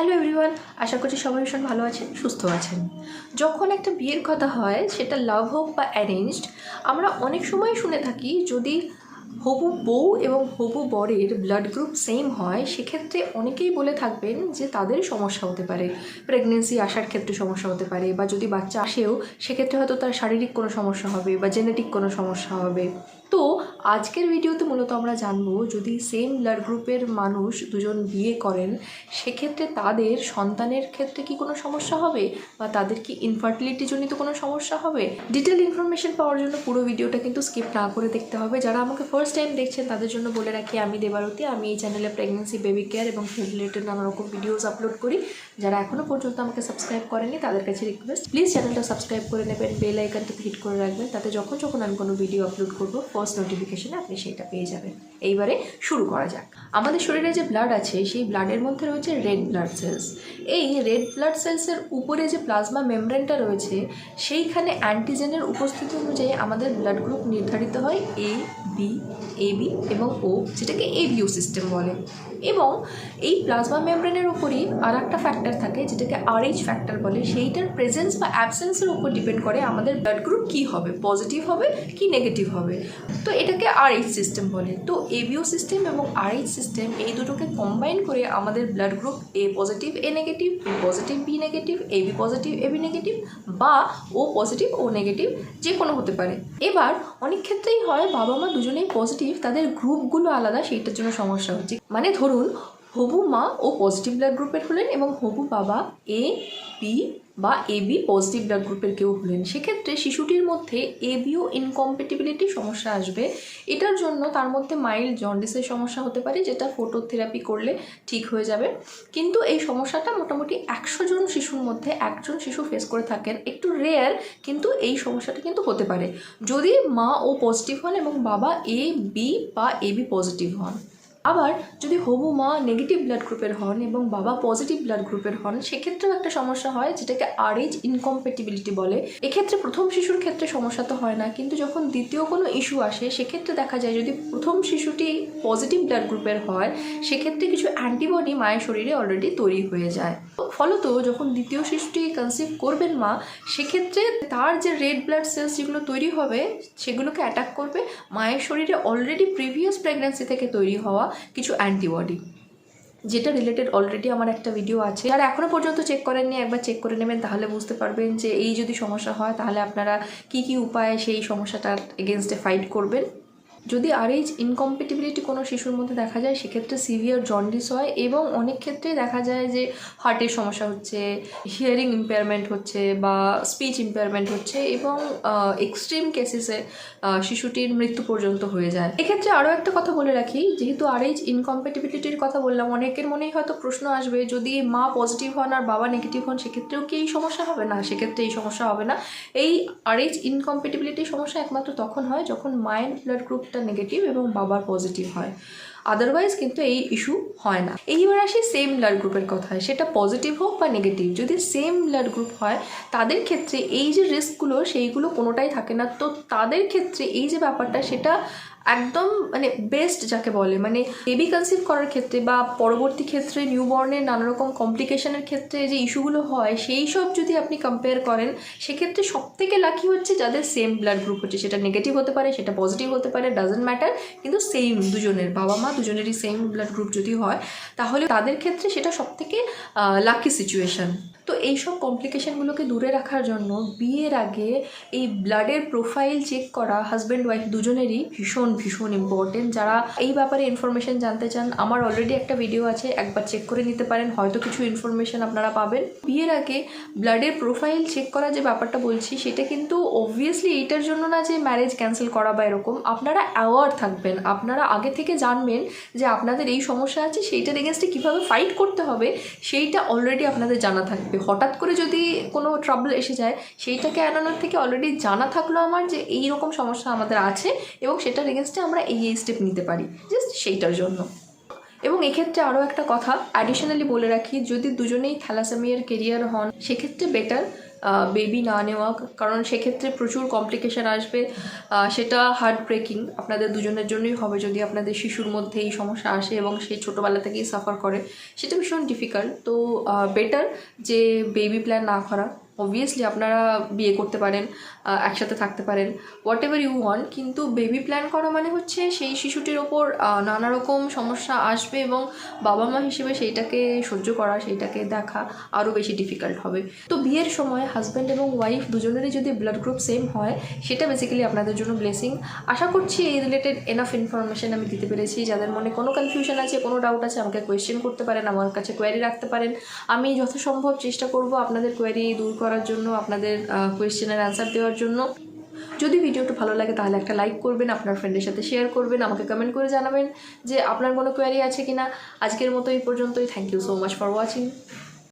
Hello everyone আশা করছি সবাই ভীষণ ভালো আছেন, সুস্থ আছেন। যখন একটা বিয়ের কথা হয়, সেটা লাভ হোক বা অ্যারেঞ্জড আমরা অনেক সময় শুনে থাকি, যদি হবু বউ এবং হবু বরের ব্লাড গ্রুপ সেম হয়, সেক্ষেত্রে অনেকেই বলে থাকবেন যে তাদের সমস্যা হতে পারে। প্রেগনেন্সি আসার ক্ষেত্রে সমস্যা হতে পারে, বা যদি বাচ্চা আসেও, সেক্ষেত্রে হয়তো তার শারীরিক কোনো সমস্যা হবে, বা জেনেটিক কোনো সমস্যা হবে। তো আজকের ভিডিওতে মূলত আমরা জানব, যদি সেম ব্লাড গ্রুপের মানুষ দুজন বিয়ে করেন, সেক্ষেত্রে তাদের সন্তানের ক্ষেত্রে কি কোনো সমস্যা হবে? বা তাদের কি ইনফার্টিলিটি জনিত কোনো সমস্যা হবে? ডিটেল ইনফরমেশন পাওয়ার জন্য পুরো ভিডিওটা কিন্তু স্কিপ না করে দেখতে হবে। যারা আমাকে ফার্স্ট টাইম দেখছেন, তাদের জন্য বলে রাখি, আমি দেবারতী। আমি এই চ্যানেলে প্রেগনেন্সি বেবি কেয়ার এবং রিলেটেড নানা রকম ভিডিওস আপলোড করি। যারা এখনও পর্যন্ত আমাকে সাবস্ক্রাইব করেনি তাদের কাছে রিকোয়েস্ট প্লিজ চ্যানেলটা সাবস্ক্রাইব করে নেবেন বেল আইকনটাতে হিট করে রাখবেন। তাতে যখন যখন আমি কোনো ভিডিও আপলোড করব ফার্স্ট নোটিফিকেশনে আপনি সেটা পেয়ে যাবেন। এইবারে শুরু করা যাক। আমাদের শরীরে যে ব্লাড আছে, সেই ব্লাডের মধ্যে রয়েছে রেড ব্লাড সেলস এই রেড ব্লাড সেলসের উপরে যে প্লাজমা মেমব্রেনটা রয়েছে, সেইখানে অ্যান্টিজেনের উপস্থিতি অনুযায়ী আমাদের ব্লাড গ্রুপ নির্ধারিত হয় এ বি এ বি এবং ও যেটাকে এবিও সিস্টেম বলে। এবং এই প্লাজমা মেমব্রেনের উপরই আর একটা ফ্যাক্টর থাকে, যেটাকে আরএইচ ফ্যাক্টর বলে। সেইটার প্রেজেন্স বা অ্যাবসেন্সের উপর ডিপেন্ড করে আমাদের ব্লাড গ্রুপ কী হবে পজিটিভ হবে, কি নেগেটিভ হবে। তো এটাকে আরএইচ সিস্টেম বলে। তো এবিও সিস্টেম এবং আরএইচ সিস্টেম এই দুটোকে কম্বাইন করে আমাদের blood group A positive A negative B positive B negative A B positive A B negative বা ও পজিটিভ ও নেগেটিভ যে কোনো হতে পারে। এবার অনেক ক্ষেত্রেই হয় বাবা মা দুজনেই পজিটিভ তাদের গ্রুপগুলো আলাদা, সেইটার জন্য সমস্যা হচ্ছে। মানে ধরুন হবু মা ও পজিটিভ ব্লাড গ্রুপের হলেন এবং হবু বাবা এ বি বা এবি পজিটিভ ব্লাড গ্রুপের কেউ হলেন। সেক্ষেত্রে শিশুটির মধ্যে এবিও ইনকম্পেটিবিলিটি সমস্যা আসবে। এটার জন্য তার মধ্যে মাইল্ড জন্ডিসের সমস্যা হতে পারে, যেটা ফটোথেরাপি করলে ঠিক হয়ে যাবে। কিন্তু এই সমস্যাটা মোটামুটি একশো জন শিশুর মধ্যে একজন শিশু ফেস করে থাকেন। একটু রেয়ার কিন্তু এই সমস্যাটা কিন্তু হতে পারে। যদি মা ও পজিটিভ হন এবং বাবা এ বি বা এবি পজিটিভ হন। আবার যদি হবু মা নেগেটিভ ব্লাড গ্রুপের হন এবং বাবা পজিটিভ ব্লাড গ্রুপের হন, সেক্ষেত্রেও একটা সমস্যা হয় যেটাকে আরএইচ ইনকম্পেটিবিলিটি বলে। এক্ষেত্রে প্রথম শিশুর ক্ষেত্রে সমস্যা তো হয় না, কিন্তু যখন দ্বিতীয় কোনো ইস্যু আসে, সেক্ষেত্রে দেখা যায় যদি প্রথম শিশুটি পজিটিভ ব্লাড গ্রুপের হয়, সেক্ষেত্রে কিছু অ্যান্টিবডি মায়ের শরীরে অলরেডি তৈরি হয়ে যায়। ফলত যখন দ্বিতীয় শিশুটি কনসিভ করবেন মা, সেক্ষেত্রে তার যে রেড ব্লাড সেলস যেগুলো তৈরি হবে, সেগুলোকে অ্যাটাক করবে, মায়ের শরীরে অলরেডি প্রিভিয়াস প্রেগন্যান্সি থেকে তৈরি হওয়া কিছু অ্যান্টিবডি যেটা রিলেটেড অলরেডি আমার একটা ভিডিও আছে। আর এখনও পর্যন্ত চেক করেননি, একবার চেক করে নেবেন, তাহলে বুঝতে পারবেন যে এই যদি সমস্যা হয়, তাহলে আপনারা কি কি উপায়ে সেই সমস্যাটার এগেনস্টে ফাইট করবেন। যদি আরএইচ ইনকম্পেটিবিলিটি কোনো শিশুর মধ্যে দেখা যায়, সেক্ষেত্রে সিভিয়ার জন্ডিস হয় এবং অনেক ক্ষেত্রেই দেখা যায় যে হার্টের সমস্যা হচ্ছে হিয়ারিং ইম্পেয়ারমেন্ট হচ্ছে বা স্পিচ ইম্পেয়ারমেন্ট হচ্ছে এবং এক্সট্রিম কেসেসে শিশুটির মৃত্যু পর্যন্ত হয়ে যায়। এক্ষেত্রে আরও একটা কথা বলে রাখি, যেহেতু আরএইচ ইনকম্পেটিবিলিটির কথা বললাম, অনেকের মনেই হয়তো প্রশ্ন আসবে, যদি মা পজিটিভ হন আর বাবা নেগেটিভ হন, সেক্ষেত্রেও কি এই সমস্যা হবে? না, সেক্ষেত্রে এই সমস্যা হবে না। এই আরএইচ ইনকম্পেটিবিলিটির সমস্যা একমাত্র তখন হয় যখন মায়ের ব্লাড গ্রুপটা নেগেটিভ এবং বাবার পজিটিভ হয়। আদারওয়াইজ কিন্তু এই ইস্যু হয় না। এইবার আসি সেম ব্লাড গ্রুপের কথায়। সেটা পজিটিভ হোক বা নেগেটিভ যদি সেম ব্লাড গ্রুপ হয়, তাদের ক্ষেত্রে এই যে রিস্কগুলো সেইগুলো কোনোটাই থাকে না। তো তাদের ক্ষেত্রে এই যে ব্যাপারটা, সেটা একদম মানে বেস্ট যাকে বলে। মানে বেবি কনসিভ করার ক্ষেত্রে বা পরবর্তী ক্ষেত্রে নিউবর্নের নানা রকম কমপ্লিকেশনের ক্ষেত্রে যে ইস্যুগুলো হয়, সেই সব যদি আপনি কম্পেয়ার করেন, সেক্ষেত্রে সব থেকে লাকি হচ্ছে যাদের সেম ব্লাড গ্রুপ হচ্ছে। সেটা নেগেটিভ হতে পারে, সেটা পজিটিভ হতে পারে ডাজেন্ট ম্যাটার কিন্তু সেম দুজনের, বাবা মা দুজনেরই সেম ব্লাড গ্রুপ যদি হয়, তাহলে তাদের ক্ষেত্রে সেটা সব থেকে লাকি সিচুয়েশন তো এইসব কমপ্লিকেশানগুলোকে দূরে রাখার জন্য বিয়ের আগে এই ব্লাডের প্রোফাইল চেক করা হাজব্যান্ড ওয়াইফ দুজনেরই ভীষণ ভীষণ ইম্পর্টেন্ট যারা এই ব্যাপারে ইনফরমেশন জানতে চান, আমার অলরেডি একটা ভিডিও আছে, একবার চেক করে নিতে পারেন, হয়তো কিছু ইনফরমেশন আপনারা পাবেন। বিয়ের আগে ব্লাডের প্রোফাইল চেক করা যে ব্যাপারটা বলছি, সেটা কিন্তু অবভিয়াসলি এইটার জন্য না যে ম্যারেজ ক্যান্সেল করা বা এরকম। আপনারা অ্যাওয়ার থাকবেন, আপনারা আগে থেকে জানবেন যে আপনাদের এই সমস্যা আছে, সেইটার এগেনস্টে কীভাবে ফাইট করতে হবে, সেইটা অলরেডি আপনাদের জানা থাকবে। হঠাৎ করে যদি কোনো ট্রাবল এসে যায়, সেইটাকে এড়ানোর থেকে অলরেডি জানা থাকল আমার যে এই রকম সমস্যা আমাদের আছে এবং সেটার এগেনস্টে আমরা এই এই স্টেপ নিতে পারি জাস্ট সেইটার জন্য। এবং এক্ষেত্রে আরও একটা কথা অ্যাডিশনালি বলে রাখি, যদি দুজনেই থ্যালাসেমিয়ার কেরিয়ার হন, সেক্ষেত্রে বেটার বেবি না নেওয়া, কারণ সেক্ষেত্রে প্রচুর কমপ্লিকেশন আসবে সেটা হার্ট ব্রেকিং আপনাদের দুজনের জন্যই হবে যদি আপনাদের শিশুর মধ্যে এই সমস্যা আসে এবং সে ছোটোবেলা থেকেই সাফার করে, সেটা ভীষণ ডিফিকাল্ট তো বেটার যে বেবি প্ল্যান না করা অবভিয়াসলি আপনারা বিয়ে করতে পারেন একসাথে থাকতে পারেন হোয়াট এভার ইউ ওয়ান্ট কিন্তু বেবি প্ল্যান করা মানে হচ্ছে সেই শিশুটির ওপর নানা রকম সমস্যা আসবে এবং বাবা মা হিসেবে সেইটাকে সহ্য করা, সেইটাকে দেখা আরও বেশি ডিফিকাল্ট হবে। তো বিয়ের সময় হাজব্যান্ড এবং ওয়াইফ দুজনেরই যদি ব্লাড গ্রুপ সেম হয়, সেটা বেসিক্যালি আপনাদের জন্য ব্লেসিং আশা করছি এই রিলেটেড এনাফ ইনফরমেশন আমি দিতে পেরেছি। যাদের মনে কোনো কনফিউশন আছে, কোনো ডাউট আছে, আমাকে কোয়েশ্চেন করতে পারেন, আমার কাছে কোয়ারি রাখতে পারেন। আমি যথাসম্ভব চেষ্টা করব আপনাদের কোয়ারি দূর করার জন্য, আপনাদের কোয়েশ্চেনের অ্যান্সার দেওয়ার জন্য। যদি ভিডিওটা ভালো লাগে, তাহলে একটা লাইক করবেন, আপনার ফ্রেন্ডের সাথে শেয়ার করবেন, আমাকে কমেন্ট করে জানাবেন যে আপনার কোনো কোয়ারি আছে কিনা। আজকের মতো এই পর্যন্তই। Thank you so much for watching